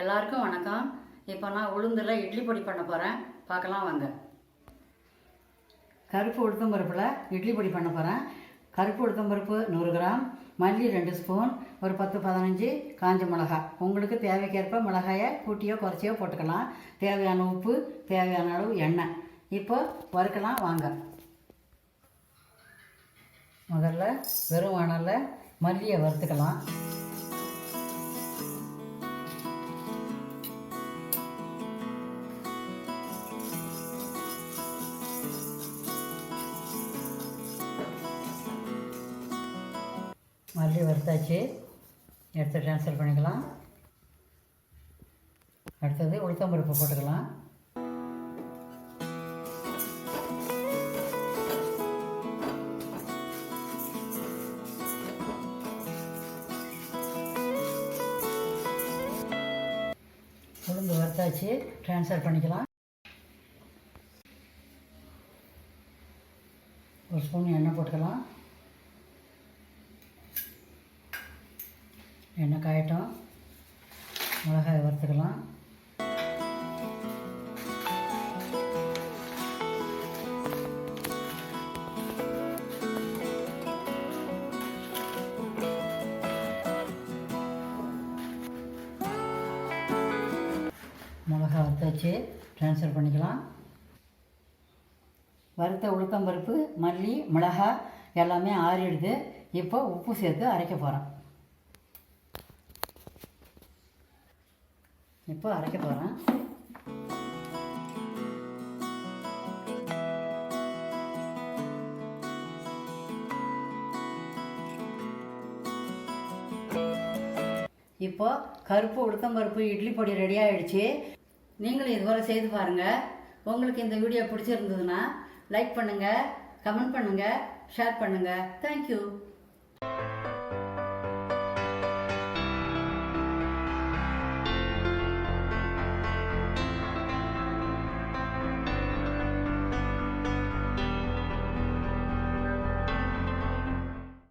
எல்லாருக்கும் வணக்கம். இப்போ நான் உளுந்தில் இட்லி பொடி பண்ண போகிறேன் பார்க்கலாம் வாங்க. கருப்பு உளுத்தம் பருப்பில் இட்லி பொடி பண்ண போகிறேன் கருப்பு உளுத்தம் பருப்பு நூறு கிராம் மல்லி ரெண்டு ஸ்பூன் ஒரு பத்து பதினஞ்சு காஞ்ச மிளகாய். உங்களுக்கு தேவைக்கேற்ப மிளகாயை கூட்டியோ குறைச்சியோ போட்டுக்கலாம். தேவையான உப்பு தேவையான அளவு எண்ணெய். இப்போ வறுக்கலாம் வாங்க. முதல்ல வெறும் வானலில் மல்லியை வறுத்துக்கலாம். மறுபடியும் வறுத்தாச்சு. எடுத்து ட்ரான்ஸ்ஃபர் பண்ணிக்கலாம். அடுத்தது உளுத்தம்பருப்பு போட்டுக்கலாம். உளுந்து வறுத்தாச்சு. ட்ரான்ஸ்ஃபர் பண்ணிக்கலாம். ஒரு ஸ்பூன் எண்ணெய் போட்டுக்கலாம். எண்ணெய் காயட்டும். மிளகாய் வறுத்துக்கலாம். மிளகாய் வறுத்தாச்சு ட்ரான்ஸ்ஃபர் பண்ணிக்கலாம். வறுத்த உளுத்தம்பருப்பு மல்லி மிளகாய் எல்லாமே ஆறிடுது. இப்போ உப்பு சேர்த்து அரைக்க போகிறேன் இப்போ அரைக்க போகிறேன் இப்போ கருப்பு உளுத்தம் பருப்பு இட்லி பொடி ரெடி ஆயிடுச்சு. நீங்களும் இதுபோல் செய்து பாருங்கள் உங்களுக்கு இந்த வீடியோ பிடிச்சிருந்ததுன்னா லைக் பண்ணுங்கள் கமெண்ட் பண்ணுங்கள் ஷேர் பண்ணுங்கள் தேங்க்யூ